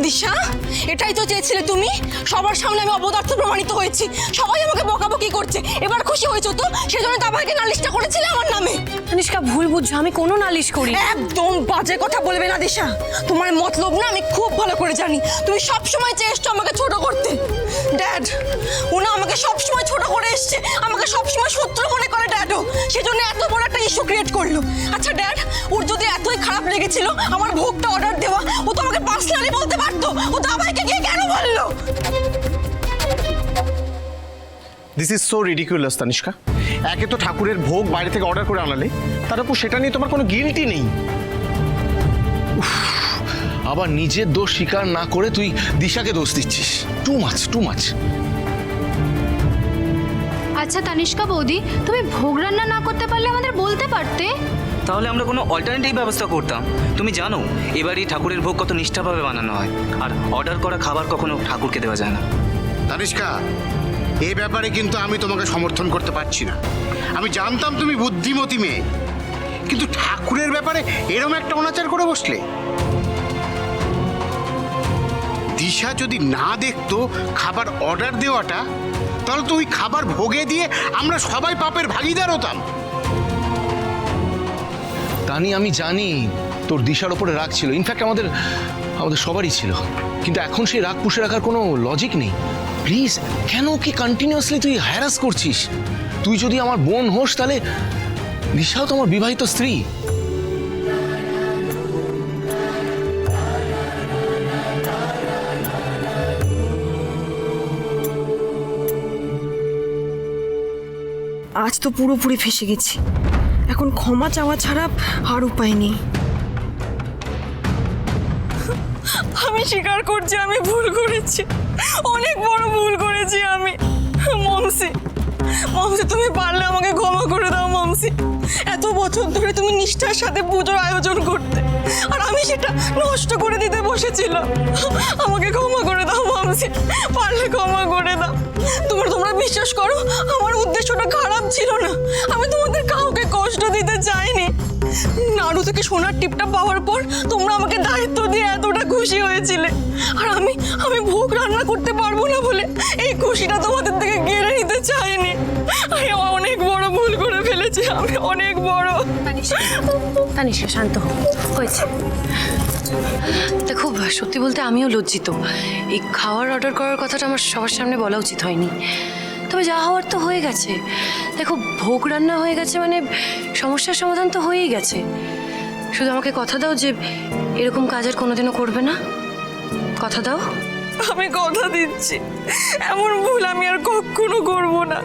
দিশা এটাই তো চেয়েছিলে তুমি? সবার সামনে আমি অপদার্থ প্রমাণিত হয়েছি। সবাই আমাকে বকাবকি করছে। এবার খুশি হয়েছো তো? সেজন্য দাবাইকে নালিশটা করেছিলে আমার নামে। তানিষ্কা ভুল বুঝছ। আমি কোনো নালিশ করি একদম বাজে কথা বলবে না দিশা। তোমার মতলব না আমি খুব ভালো করে জানি। তুমি সব সময় চেয়েছো আমাকে ছোট করতে। ড্যাড ওনা আমাকে সব সময় ছোট করে এসছে। আমাকে সব সময় শত্রু ড্যাডও সেজন্য এত বড় একটা ইস্যু ক্রিয়েট করল। আচ্ছা ড্যাড ওর যদি এতই খারাপ লেগেছিল, আমার ভোগটা অর্ডার দেওয়া, ও তো আমাকে পার্সোনালি বলতে পারতো। ও দাবাইকে গিয়ে কেন বলল? This is so ridiculous Tanishka. একে তো ঠাকুরের ভোগ বাইরে থেকে অর্ডার করে আনালে, তার উপর সেটা নিয়ে তোমার কোনো গিল্টি নেই। আবার নিজের দোষ স্বীকার না করে তুই দিশাকে দোষ দিচ্ছিস। টু মাছ টু মাছ আচ্ছা তানিষ্কা বৌদি তুমি ভোগ রান্না না করতে পারলে আমাদের বলতে পারতে। তাহলে আমরা কোনো অল্টারনেটিভ ব্যবস্থা করতাম। তুমি জানো এবারই ঠাকুরের ভোগ কত নিষ্ঠাভাবে বানানো হয়। আর অর্ডার করা খাবার কখনো ঠাকুরকে দেওয়া যায় না। তানিষ্কা এই ব্যাপারে কিন্তু আমি তোমাকে সমর্থন করতে পারছি না। আমি জানতাম তুমি বুদ্ধিমতী মেয়ে। কিন্তু ঠাকুরের ব্যাপারে এরম একটা অনাচার করে বসলে। দিশা যদি না দেখতো খাবার অর্ডার দেওয়াটা তাহলে তো ওই খাবার ভোগে দিয়ে আমরা সবাই পাপের ভাগিদার হতাম। তানি আমি জানি তোর দিশার ওপরে রাগ ছিল। ইনফ্যাক্ট আমাদের আমাদের সবারই ছিল। কিন্তু এখন সেই রাগ পুষে রাখার কোনো লজিক নেই। প্লিজ কেন কি কন্টিনিউয়াসলি তুই হ্যারাস করছিস? তুই যদি আমার বোন হোস, তাহলে দিশাও তো আমার বিবাহিত স্ত্রী। আজ তো পুরোপুরি ফেসে গেছি। এখন ক্ষমা চাওয়া ছাড়া আর উপায় নেই। আমি স্বীকার করছি, আমি ভুল করেছি। অনেক বড় ভুল করেছি আমি। মমসি মমসি, তুমি পারলে আমাকে ক্ষমা করে দাও মমসি। এত বছর ধরে তুমি নিষ্ঠার সাথে পুজোর আয়োজন করতে, আর আমি সেটা নষ্ট করে দিতে বসেছিলাম। আমাকে ক্ষমা করে দাও মমসি, পারলে ক্ষমা করে দাও। তোমার তোমরা বিশ্বাস করো, আমার উদ্দেশ্যটা খারাপ ছিল না। আমি তোমাদের কাউকে কষ্ট দিতে চাইনি। নাড়ু থেকে সোনার টিপটা পাওয়ার পর তোমরা আমাকে দায়িত্ব দিয়ে এতটা খুশি হয়েছিলে। আর আমি আমি ভোগ রান্না করতে পারব না বলে এই খুশিটা তোমাদের চাইনি। আমি অনেক বড় ভুল করে ফেলেছি, আমি অনেক বড়। তানিষ্কা শান্ত হয়েছে। দেখো, সত্যি বলতে আমিও লজ্জিত। এই খাওয়ার অর্ডার করার কথাটা আমার সবার সামনে বলা উচিত হয়নি। তবে যা হওয়ার তো হয়ে গেছে। দেখো, ভোগ রান্না হয়ে গেছে মানে সমস্যার সমাধান তো হয়েই গেছে। শুধু আমাকে কথা দাও যে এরকম কাজ আর কোনোদিনও করবে না? কথা দাও। আমি কথা দিচ্ছি। এমন ভুল আমি আর কখনো করব না।